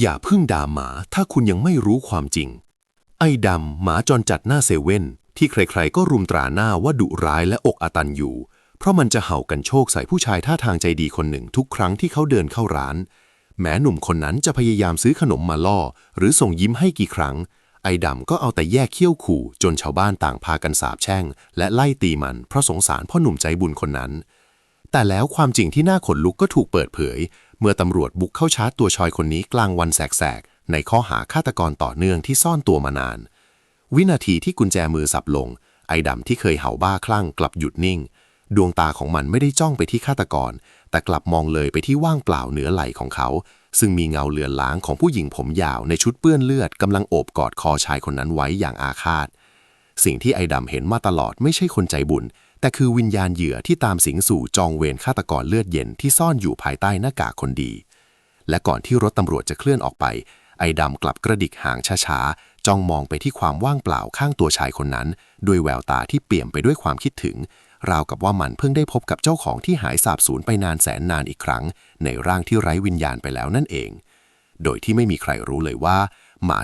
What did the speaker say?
อย่าเพิ่งด่าหมาถ้าคุณยังไม่รู้ความจริง ไอ้ดำหมาจรจัดหน้าเซเว่นที่ใครๆก็รุมตราหน้าว่าดุร้ายและอกอตันอยู่ เพราะมันจะเห่ากันโชคใส่ผู้ชายท่าทางใจดีคนหนึ่งทุกครั้งที่เขาเดินเข้าร้าน แม้หนุ่มคนนั้นจะพยายามซื้อขนมมาล่อ หรือส่งยิ้มให้กี่ครั้ง ไอ้ดำก็เอาแต่แยกเขี้ยวขู่จนชาวบ้านต่างพากันสาบแช่ง และไล่ตีมันเพราะสงสารพ่อหนุ่มใจบุญคนนั้น แต่แล้วความจริงที่น่าขนลุกก็ถูกเปิดเผย เมื่อตำรวจบุกเข้าชาร์จตัวชอยคนนี้กลางวันแสกๆ ในข้อหาฆาตกรต่อเนื่องที่ซ่อนตัวมานาน วินาทีที่กุญแจมือสับลง ไอ้ดำที่เคยเห่าบ้าคลั่งกลับหยุดนิ่ง ดวงตาของมันไม่ได้จ้องไปที่ฆาตกร แต่กลับมองเลยไปที่ว่างเปล่าเหนือไหล่ของเขา ซึ่งมีเงาเลือนล้างของผู้หญิงผมยาวในชุดเปื้อนเลือดกำลังโอบกอดคอชายคนนั้นไว้อย่างอาฆาต สิ่งที่ไอ้ดำเห็นมาตลอดไม่ใช่คนใจบุญ แต่คือวิญญาณเหยื่อที่ตามสิงสู่จองเวรฆาตกรเลือดเย็นที่ซ่อนอยู่ภายใต้หน้ากากคนดี และก่อนที่รถตำรวจจะเคลื่อนออกไป ไอ้ดำกลับกระดิกหางช้าๆจ้องมองไปที่ความว่างเปล่าข้างตัวชายคนนั้น ด้วยแววตาที่เปี่ยมไปด้วยความคิดถึง ราวกับว่ามันเพิ่งได้พบกับเจ้าของที่หายสาบสูญไปนานแสนนานอีกครั้ง ในร่างที่ไร้วิญญาณไปแล้วนั่นเอง โดยที่ไม่มีใครรู้เลยว่าหมา